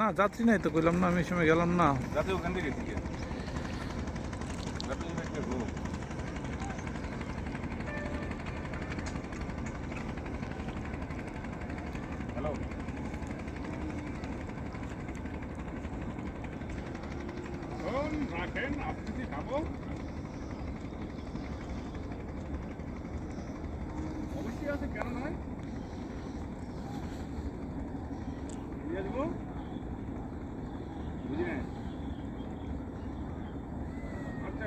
না যাত্রী নাই তো কইলাম না আমি সময় গেলাম না ওখান থেকে আপনি কি খাবো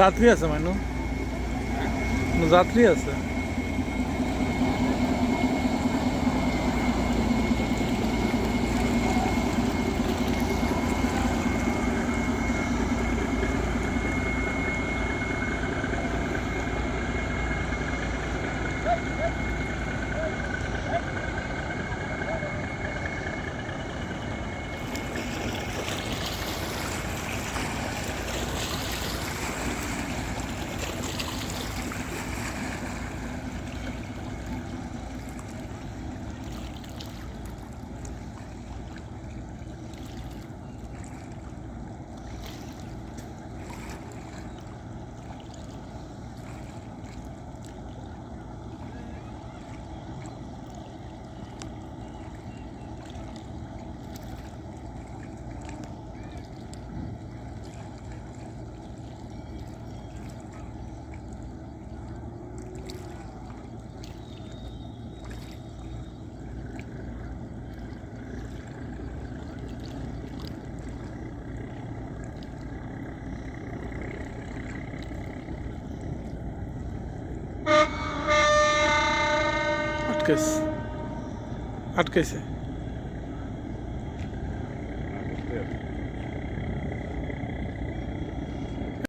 যাত্রী আছে মানু যাত্রী আছে अटकेस अटकेस है